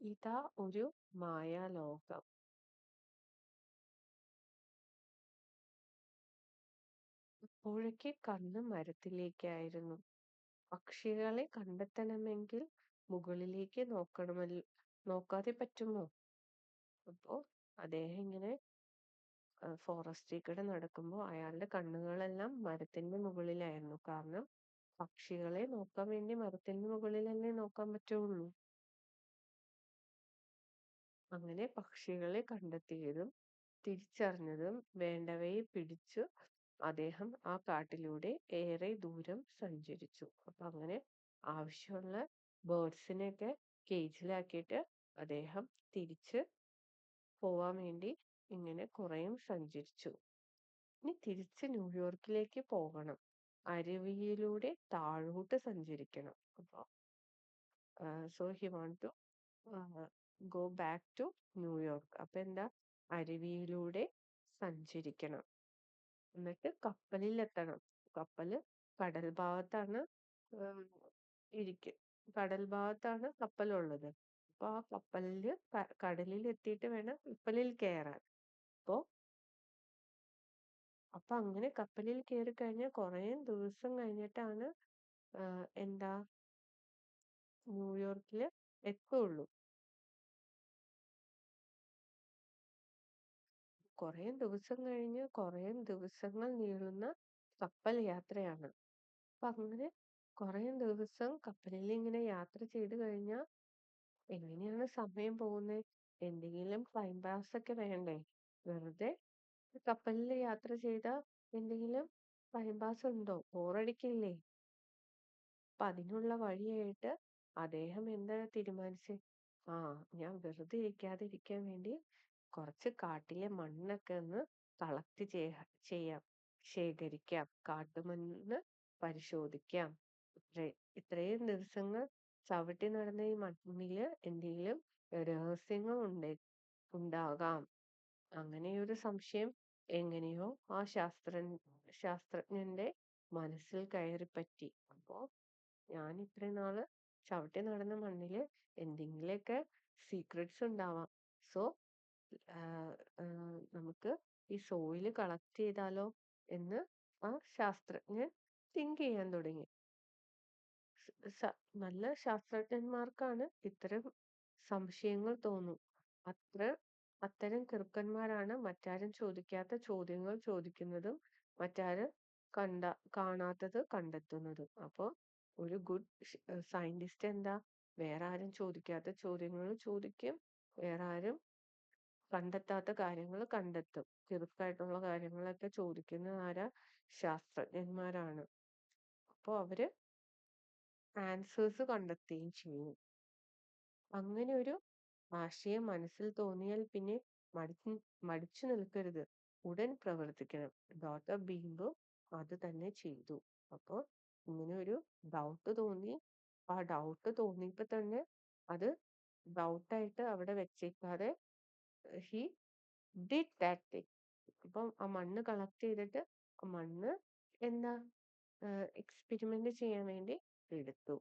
ഇതാ ഒരു മായാലോകം. അപ്പോഴേക്ക് കണ്ണ് മരത്തിലേക്കായിരുന്നു. പക്ഷികളെ കണ്ടെത്തണമെങ്കിൽ മുകളിലേക്ക് നോക്കണമല്ലോ നോക്കാതെ പറ്റുമോ? അപ്പോ അദ്ദേഹം ഇങ്ങനെ ഫോറസ്റ്റിൽ കൂടെ നടക്കുമ്പോൾ അയാളുടെ കണ്ണുകളെല്ലാം മരത്തിന്റെ മുകളിലായിരുന്നു. കാരണം പക്ഷികളെ നോക്കാൻ വേണ്ടി മരത്തിന്റെ മുകളിലല്ലേ നോക്കാൻ പറ്റുള്ളൂ. അങ്ങനെ പക്ഷികളെ കണ്ടെത്തിയതും തിരിച്ചറിഞ്ഞതും വേണ്ടവയെ പിടിച്ചു അദ്ദേഹം ആ കാട്ടിലൂടെ ഏറെ ദൂരം സഞ്ചരിച്ചു. അപ്പൊ അങ്ങനെ ആവശ്യമുള്ള ബേർഡ്സിനെയൊക്കെ കേജിലാക്കിയിട്ട് അദ്ദേഹം തിരിച്ച് പോവാൻ വേണ്ടി ഇങ്ങനെ കുറേയും സഞ്ചരിച്ചു. ഇനി തിരിച്ച് ന്യൂയോർക്കിലേക്ക് പോകണം. അരുവിയിലൂടെ താഴോട്ട് സഞ്ചരിക്കണം. അപ്പൊ so he want to go back to New York. അപ്പൊ എന്താ അരുവിയിലൂടെ സഞ്ചരിക്കണം. എന്നിട്ട് കപ്പലിലെത്തണം. കപ്പൽ കടൽ ഭാഗത്താണ് ഇരിക്കും കടൽ ഭാഗത്താണ് കപ്പലുള്ളത്. അപ്പൊ ആ കപ്പലിൽ ക കടലിൽ എത്തിയിട്ട് വേണം കപ്പലിൽ കയറാൻ. അപ്പൊ അപ്പൊ അങ്ങനെ കപ്പലിൽ കയറി കഴിഞ്ഞാൽ കുറേ ദിവസം കഴിഞ്ഞിട്ടാണ് എന്താ ന്യൂയോർക്കിൽ എത്തുള്ളൂ. കുറേ ദിവസം കഴിഞ്ഞ് കുറേ ദിവസങ്ങൾ നീളുന്ന കപ്പൽ യാത്രയാണ്. അപ്പൊ അങ്ങനെ കുറേ ദിവസം കപ്പലിൽ ഇങ്ങനെ യാത്ര ചെയ്ത് കഴിഞ്ഞാൽ എങ്ങനെയാണ് സമയം പോകുന്നത്? എന്തെങ്കിലും ടൈം പാസ് ഒക്കെ വേണ്ടേ? വെറുതെ കപ്പലിൽ യാത്ര ചെയ്താ എന്തെങ്കിലും ടൈം പാസ് ഉണ്ടോ? ബോറടിക്കില്ലേ? അപ്പൊ അതിനുള്ള വഴിയായിട്ട് അദ്ദേഹം എന്താ തീരുമാനിച്ചേ? ആ ഞാൻ വെറുതെ ഇരിക്കാതിരിക്കാൻ വേണ്ടി കുറച്ച് കാട്ടിലെ മണ്ണൊക്കെ ഒന്ന് കളക്ട് ചെയ്യ ചെയ്യാം. ശേഖരിക്കാം. കാട്ടുമണ്ണ് പരിശോധിക്കാം. ഇത്ര ഇത്രയും ദിവസങ്ങൾ ചവിട്ടി നടന്ന ഈ മണ്ണിൽ എന്തെങ്കിലും രഹസ്യങ്ങൾ ഉണ്ടേ ഉണ്ടാകാം. അങ്ങനെയൊരു സംശയം എങ്ങനെയോ ആ ശാസ്ത്ര ശാസ്ത്രജ്ഞന്റെ മനസ്സിൽ കയറിപ്പറ്റി. അപ്പോ ഞാൻ ഇത്രയും നാൾ ചവിട്ടി നടന്ന മണ്ണിൽ എന്തെങ്കിലുമൊക്കെ സീക്രട്സ് ഉണ്ടാവാം. സോ നമുക്ക് ഈ സോയിൽ കളക്ട് ചെയ്താലോ എന്ന് ആ ശാസ്ത്രജ്ഞൻ തിങ്ക് ചെയ്യാൻ തുടങ്ങി. നല്ല ശാസ്ത്രജ്ഞന്മാർക്കാണ് ഇത്തരം സംശയങ്ങൾ തോന്നും. അത്ര അത്തരം കൃക്കന്മാരാണ് മറ്റാരും ചോദിക്കാത്ത ചോദ്യങ്ങൾ ചോദിക്കുന്നതും മറ്റാരും കണ്ട കാണാത്തത് കണ്ടെത്തുന്നതും. അപ്പൊ ഒരു ഗുഡ് സയന്റിസ്റ്റ് എന്താ വേറെ ആരും ചോദിക്കാത്ത ചോദ്യങ്ങൾ ചോദിക്കും. വേറെ ആരും കണ്ടെത്താത്ത കാര്യങ്ങൾ കണ്ടെത്തും. ചെറുക്കായിട്ടുള്ള കാര്യങ്ങളൊക്കെ ചോദിക്കുന്നത് ആരാ? ശാസ്ത്രജ്ഞന്മാരാണ്. അപ്പോൾ അവർ ആൻസേഴ്സ് കണ്ടെത്തുകയും ചെയ്യും. അങ്ങനെ ഒരു ആശയം മനസ്സിൽ തോന്നിയാൽ പിന്നെ മടിച്ച് മടിച്ചു നിൽക്കരുത്. ഉടൻ പ്രവർത്തിക്കണം. ഡോട്ടർ ബീംബോ അത് തന്നെ ചെയ്തു. അപ്പൊ ഇങ്ങനെ ഒരു ഡൗട്ട് തോന്നി. ആ ഡൗട്ട് തോന്നിയപ്പോ തന്നെ അത് ഡൗട്ടായിട്ട് അവിടെ വെച്ചേക്കാതെ ഹി ഡിഡ് ദാറ്റ് തിങ്. അപ്പം ആ മണ്ണ് കളക്ട് ചെയ്തിട്ട് മണ്ണ് എന്താ എക്സ്പെരിമെന്റ് ചെയ്യാൻ വേണ്ടി എടുത്തു.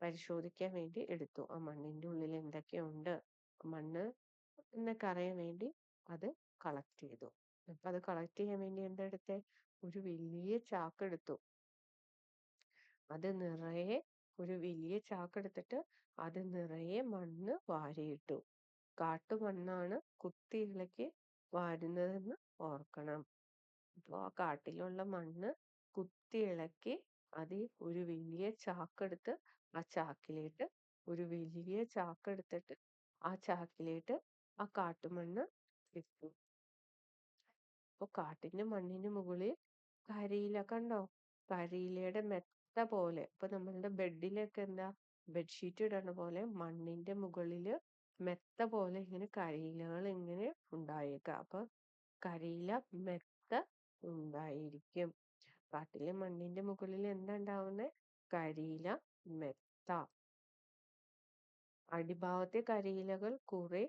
പരിശോധിക്കാൻ വേണ്ടി എടുത്തു. ആ മണ്ണിന്റെ ഉള്ളിൽ എന്തൊക്കെയുണ്ട്? മണ്ണ് എന്നൊക്കെ അറിയാൻ വേണ്ടി അത് കളക്ട് ചെയ്തു. അപ്പൊ അത് കളക്ട് ചെയ്യാൻ വേണ്ടി എന്താ എടുത്തേ? ഒരു വലിയ ചാക്കെടുത്തു. അത് നിറയെ ഒരു വലിയ ചാക്കെടുത്തിട്ട് അത് നിറയെ മണ്ണ് വാരിയിട്ടു. കാട്ടുമണ്ണാണ് കുത്തിയിളക്കി വാരുന്നതെന്ന് ഓർക്കണം. അപ്പൊ ആ കാട്ടിലുള്ള മണ്ണ് കുത്തി ഇളക്കി അതിൽ ഒരു വലിയ ചാക്കെടുത്ത് ആ ചാക്കിലേക്ക് ഒരു വലിയ ചാക്കെടുത്തിട്ട് ആ ചാക്കിലേക്ക് ആ കാട്ടുമണ്ണ് ഇട്ടു. അപ്പൊ കാട്ടിന്റെ മണ്ണിന് മുകളിൽ കരിയില കണ്ടോ? കരിയിലയുടെ മെത്ത പോലെ ഇപ്പൊ നമ്മളുടെ ബെഡിലൊക്കെ എന്താ ബെഡ്ഷീറ്റ് ഇടണ പോലെ മണ്ണിന്റെ മുകളിൽ മെത്ത പോലെ ഇങ്ങനെ കരിയിലകൾ ഇങ്ങനെ ഉണ്ടായേക്ക. അപ്പൊ കരിയില മെത്ത ഉണ്ടായിരിക്കും. കാട്ടിലെ മണ്ണിന്റെ മുകളിൽ എന്താ ഉണ്ടാവുന്നെ? കരിയില മെത്ത. അടിഭാഗത്തെ കരിയിലകൾ കുറെ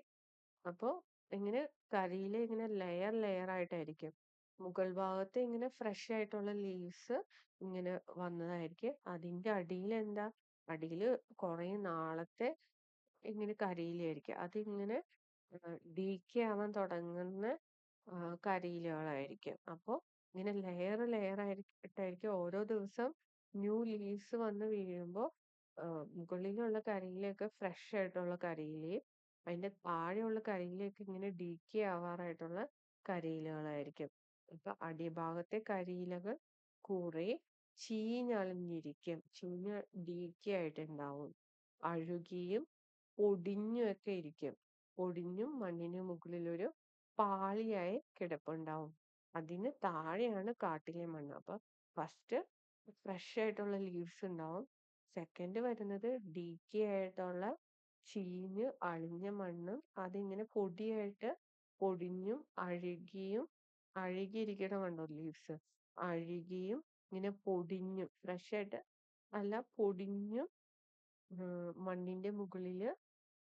അപ്പൊ ഇങ്ങനെ കരിയില ഇങ്ങനെ ലെയർ ലെയർ ആയിട്ടായിരിക്കും. മുകൾ ഭാഗത്ത് ഇങ്ങനെ ഫ്രഷ് ആയിട്ടുള്ള ലീവ്സ് ഇങ്ങനെ വന്നതായിരിക്കും. അതിന്റെ അടിയിൽ എന്താ? അടിയിൽ കുറെ നാളത്തെ ഇങ്ങനെ കരിയിലയായിരിക്കും. അതിങ്ങനെ ഡീക്കേ ആവാൻ തുടങ്ങുന്ന കരിയിലകളായിരിക്കും. അപ്പൊ ഇങ്ങനെ ലെയർ ലെയർ ആയിട്ടായിരിക്കും ഓരോ ദിവസം ന്യൂ ലീവ്സ് വന്ന് വീഴുമ്പോ മുകളിലുള്ള കരിയിലയൊക്കെ ഫ്രഷ് ആയിട്ടുള്ള കരിയിലയും അതിന്റെ താഴെയുള്ള കരിയിലയൊക്കെ ഇങ്ങനെ ഡീക്കേ ആവാറായിട്ടുള്ള കരിയിലകളായിരിക്കും. അപ്പൊ അടിഭാഗത്തെ കരിയിലകൾ കുറെ ചീഞ്ഞളിഞ്ഞിരിക്കും. ചീഞ്ഞ് ഡീക്കേ ആയിട്ടുണ്ടാവും. അഴുകിയും പൊടിഞ്ഞും ഒക്കെ ഇരിക്കും. പൊടിഞ്ഞും മുകളിൽ ഒരു പാളിയായി കിടപ്പുണ്ടാവും. അതിന് താഴെയാണ് കാട്ടിലെ മണ്ണ്. അപ്പൊ ഫസ്റ്റ് ഫ്രഷ് ആയിട്ടുള്ള ലീവ്സ് ഉണ്ടാവും. സെക്കൻഡ് വരുന്നത് ഡീക്കി ആയിട്ടുള്ള ചീഞ്ഞ് അഴിഞ്ഞ മണ്ണും അതിങ്ങനെ പൊടിയായിട്ട് പൊടിഞ്ഞും അഴുകിയും അഴുകിയിരിക്കണ കണ്ടോ ലീവ്സ്? അഴുകിയും ഇങ്ങനെ പൊടിഞ്ഞും ഫ്രഷ് ആയിട്ട് അല്ല പൊടിഞ്ഞും മണ്ണിന്റെ മുകളിൽ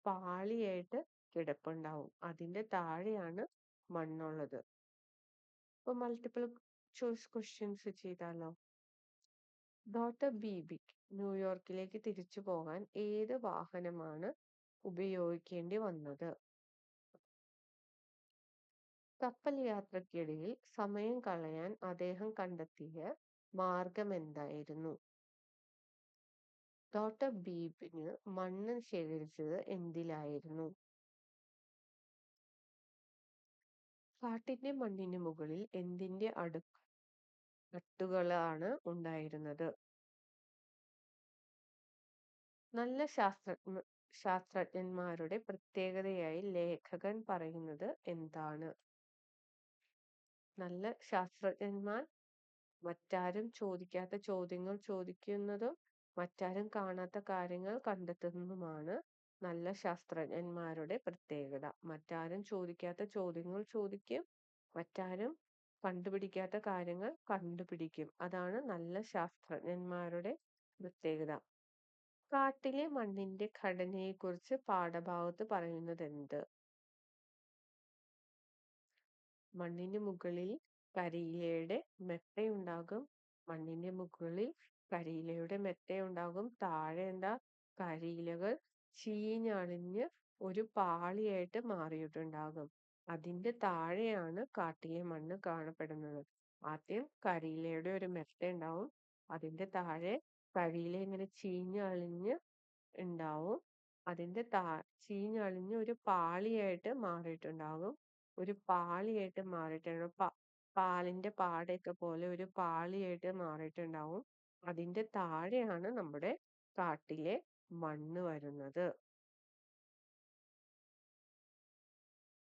പാളിയായിട്ട് കിടപ്പുണ്ടാവും. അതിന്റെ താഴെയാണ് മണ്ണുള്ളത്. ഇപ്പൊ മൾട്ടിപ്പിൾ ചോയ്സ് ക്വസ്റ്റ്യൻസ് ചെയ്താലോ? ഡോക്ടർ ബീബിക്ക് ന്യൂയോർക്കിലേക്ക് തിരിച്ചു പോകാൻ ഏത് വാഹനമാണ് ഉപയോഗിക്കേണ്ടി വന്നത്? കപ്പൽ യാത്രക്കിടയിൽ സമയം കളയാൻ അദ്ദേഹം കണ്ടെത്തിയ മാർഗമെന്തായിരുന്നു? ഡോക്ടർ ബീബിന് മണ്ണ് ശേഖരിച്ചത് എന്തിലായിരുന്നു? കാട്ടിന്റെ മണ്ണിന് മുകളിൽ എന്തിന്റെ അടു കട്ടുകളാണ് ഉണ്ടായിരുന്നത്? നല്ല ശാസ്ത്രജ്ഞ ശാസ്ത്രജ്ഞന്മാരുടെ പ്രത്യേകതയായി ലേഖകൻ പറയുന്നത് എന്താണ്? നല്ല ശാസ്ത്രജ്ഞന്മാർ മറ്റാരും ചോദിക്കാത്ത ചോദ്യങ്ങൾ ചോദിക്കുന്നതും മറ്റാരും കാണാത്ത കാര്യങ്ങൾ കണ്ടെത്തുന്നതുമാണ് നല്ല ശാസ്ത്രജ്ഞന്മാരുടെ പ്രത്യേകത. മറ്റാരും ചോദിക്കാത്ത ചോദ്യങ്ങൾ ചോദിക്കും. മറ്റാരും കണ്ടുപിടിക്കാത്ത കാര്യങ്ങൾ കണ്ടുപിടിക്കും. അതാണ് നല്ല ശാസ്ത്രജ്ഞന്മാരുടെ പ്രത്യേകത. കാട്ടിലെ മണ്ണിന്റെ ഘടനയെക്കുറിച്ച് പാഠഭാഗത്ത് പറയുന്നത് എന്ത് മണ്ണിന് മുകളിൽ കരിയിലയുടെ മെത്തയുണ്ടാകും. മണ്ണിന്റെ മുകളിൽ കരിയിലയുടെ മെത്തയുണ്ടാകും. താഴെ എന്താ? കരിയിലകൾ ചീഞ്ഞളിഞ്ഞ് ഒരു പാളിയായിട്ട് മാറിയിട്ടുണ്ടാകും. അതിന്റെ താഴെയാണ് കാട്ടിലെ മണ്ണ് കാണപ്പെടുന്നത്. ആദ്യം കരിയിലയുടെ ഒരു മെത്തയുണ്ടാവും. അതിന്റെ താഴെ കരിയില ഇങ്ങനെ ചീഞ്ഞളിഞ്ഞ് ഉണ്ടാവും. അതിന്റെ താ ചീഞ്ഞളിഞ്ഞ് ഒരു പാളിയായിട്ട് മാറിയിട്ടുണ്ടാകും. ഒരു പാളിയായിട്ട് മാറിയിട്ടുണ്ടാകും. പാ പാലിന്റെ പാടയൊക്കെ പോലെ ഒരു പാളിയായിട്ട് മാറിയിട്ടുണ്ടാവും. അതിന്റെ താഴെയാണ് നമ്മുടെ കാട്ടിലെ മണ്ണ് വരുന്നത്.